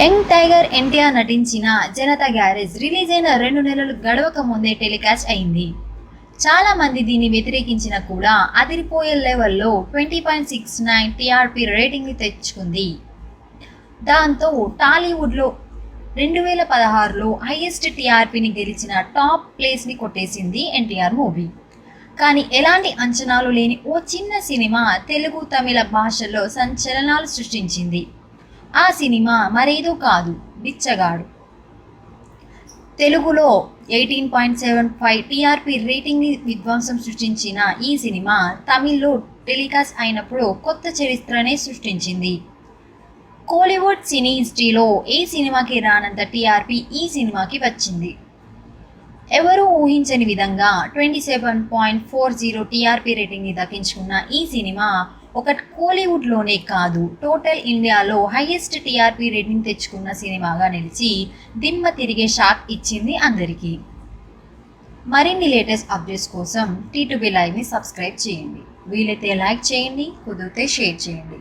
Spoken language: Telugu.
యంగ్ టైగర్ ఎన్టీఆర్ నటించిన జనతా గ్యారేజ్ రిలీజ్ అయిన రెండు నెలలు గడవక ముందే టెలికాస్ట్ అయింది. చాలా మంది దీన్ని వ్యతిరేకించినా కూడా అదిరిపోయే లెవెల్లో twenty point six nine TRP రేటింగ్ని తెచ్చుకుంది. దాంతో టాలీవుడ్లో రెండు వేల పదహారులో హైయెస్ట్ టీఆర్పీని గెలిచిన టాప్ ప్లేస్ని కొట్టేసింది ఎన్టీఆర్ మూవీ. కానీ ఎలాంటి అంచనాలు లేని ఓ చిన్న సినిమా తెలుగు తమిళ భాషల్లో సంచలనాలు సృష్టించింది. ఆ సినిమా మరేదో కాదు బిచ్చగాడు. తెలుగులో eighteen point seven five TRP రేటింగ్ని విధ్వంసం సృష్టించిన ఈ సినిమా తమిళ్ళో టెలికాస్ట్ అయినప్పుడు కొత్త చరిత్రనే సృష్టించింది. కోలీవుడ్ సినీ హిస్టరీలో ఏ సినిమాకి రానంత టీఆర్పీ ఈ సినిమాకి వచ్చింది. ఎవరూ ఊహించని విధంగా twenty seven point four zero TRP రేటింగ్ని దక్కించుకున్న ఈ సినిమా ఒక కోలీవుడ్లోనే కాదు టోటల్ ఇండియాలో హైయెస్ట్ టీఆర్పీ రేటింగ్ తెచ్చుకున్న సినిమాగా నిలిచి దిమ్మ తిరిగే షాక్ ఇచ్చింది అందరికీ. మరిన్ని లేటెస్ట్ అప్డేట్స్ కోసం టీ టు బి లైవ్ని సబ్స్క్రైబ్ చేయండి. వీలైతే లైక్ చేయండి కుదిరితే షేర్ చేయండి.